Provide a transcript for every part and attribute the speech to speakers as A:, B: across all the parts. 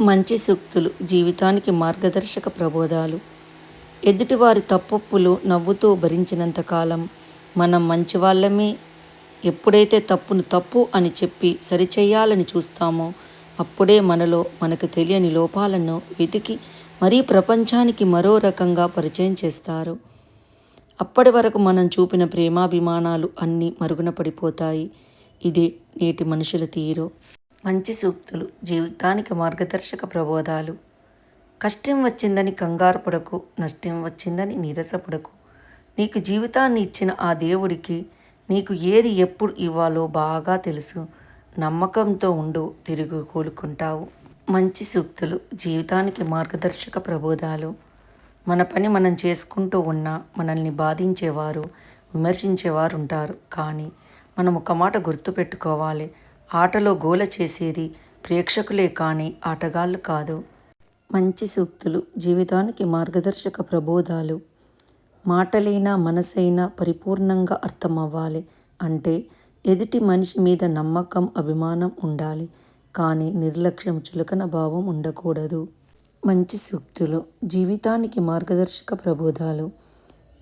A: మంచి సూక్తులు జీవితానికి మార్గదర్శక ప్రబోధాలు. ఎదుటివారి తప్పొప్పులు నవ్వుతూ భరించినంత కాలం మనం మంచివాళ్ళమే. ఎప్పుడైతే తప్పును తప్పు అని చెప్పి సరిచేయాలని చూస్తామో అప్పుడే మనలో మనకు తెలియని లోపాలను వెతికి మరీ ప్రపంచానికి మరో రకంగా పరిచయం చేస్తారు. అప్పటి వరకు మనం చూపిన ప్రేమాభిమానాలు అన్నీ మరుగున పడిపోతాయి. ఇదే నేటి మనుషుల తీరు. మంచి సూక్తులు జీవితానికి మార్గదర్శక ప్రబోధాలు. కష్టం వచ్చిందని కంగారు పడకు నష్టం వచ్చిందని నీరసపడకు. నీకు జీవితాన్ని ఇచ్చిన ఆ దేవుడికి నీకు ఏది ఎప్పుడు ఇవ్వాలో బాగా తెలుసు. నమ్మకంతో ఉండు తిరిగి కోలుకుంటావు. మంచి సూక్తులు జీవితానికి మార్గదర్శక ప్రబోధాలు. మన పని మనం చేసుకుంటూ ఉన్నా మనల్ని బాధించేవారు విమర్శించేవారు ఉంటారు కానీ మనం ఒక మాట గుర్తుపెట్టుకోవాలి. ఆటలో గోల చేసేది ప్రేక్షకులే కానీ ఆటగాళ్ళు కాదు. మంచి సూక్తులు జీవితానికి మార్గదర్శక ప్రబోధాలు. మాటలైనా మనసైనా పరిపూర్ణంగా అర్థమవ్వాలి అంటే ఎదుటి మనిషి మీద నమ్మకం అభిమానం ఉండాలి. కానీ నిర్లక్ష్యం చులకన భావం ఉండకూడదు. మంచి సూక్తులు జీవితానికి మార్గదర్శక ప్రబోధాలు.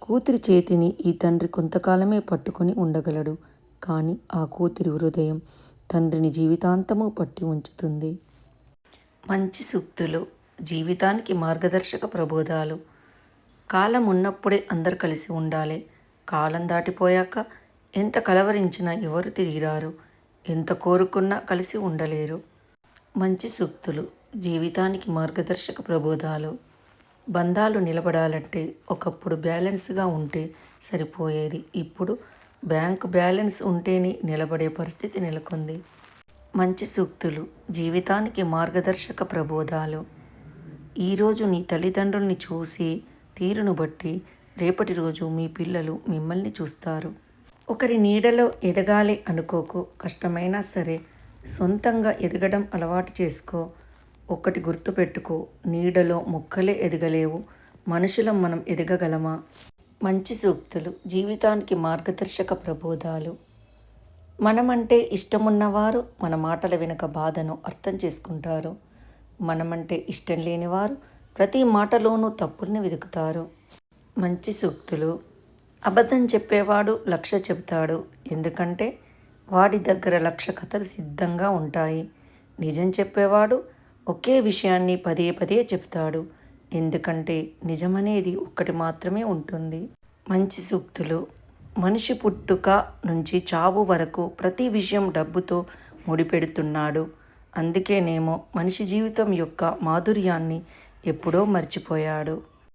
A: కూతురి చేతిని ఈ తండ్రి కొంతకాలమే పట్టుకొని ఉండగలడు. కానీ ఆ కూతురి హృదయం తండ్రిని జీవితాంతము పట్టి ఉంచుతుంది. మంచి సూక్తులు జీవితానికి మార్గదర్శక ప్రబోధాలు. కాలం ఉన్నప్పుడే అందరు కలిసి ఉండాలి. కాలం దాటిపోయాక ఎంత కలవరించినా ఎవరు తిరిగిరారు. ఎంత కోరుకున్నా కలిసి ఉండలేరు. మంచి సూక్తులు జీవితానికి మార్గదర్శక ప్రబోధాలు. బంధాలు నిలబడాలంటే ఒకప్పుడు బ్యాలెన్స్గా ఉంటే సరిపోయేది. ఇప్పుడు బ్యాంకు బ్యాలెన్స్ ఉంటేనే నిలబడే పరిస్థితి నెలకొంది. మంచి సూక్తులు జీవితానికి మార్గదర్శక ప్రబోధాలు. ఈరోజు నీ తల్లిదండ్రుల్ని చూసి తీరును బట్టి రేపటి రోజు మీ పిల్లలు మిమ్మల్ని చూస్తారు. ఒకరి నీడలో ఎదగాలి అనుకోకు కష్టమైనా సరే సొంతంగా ఎదగడం అలవాటు చేసుకో. ఒకటి గుర్తుపెట్టుకో నీడలో మొక్కలే ఎదగలేవు. మనుషులం మనం ఎదగగలమా? మంచి సూక్తులు జీవితానికి మార్గదర్శక ప్రబోధాలు. మనమంటే ఇష్టమున్నవారు మన మాటల వెనుక బాధను అర్థం చేసుకుంటారు. మనమంటే ఇష్టం లేనివారు ప్రతి మాటలోనూ తప్పుల్ని వెతుకుతారు. మంచి సూక్తులు. అబద్ధం చెప్పేవాడు లక్ష చెబుతాడు. ఎందుకంటే వాడి దగ్గర లక్ష కథలు సిద్ధంగా ఉంటాయి. నిజం చెప్పేవాడు ఒకే విషయాన్ని పదే పదే చెప్తాడు ఎందుకంటే నిజమనేది ఒక్కటి మాత్రమే ఉంటుంది. మంచి సూక్తులు మనిషి పుట్టుక నుంచి చావు వరకు ప్రతి విషయం డబ్బుతో ముడిపెడుతున్నాడు. అందుకేనేమో మనిషి జీవితం యొక్క మాధుర్యాన్ని ఎప్పుడో మర్చిపోయాడు.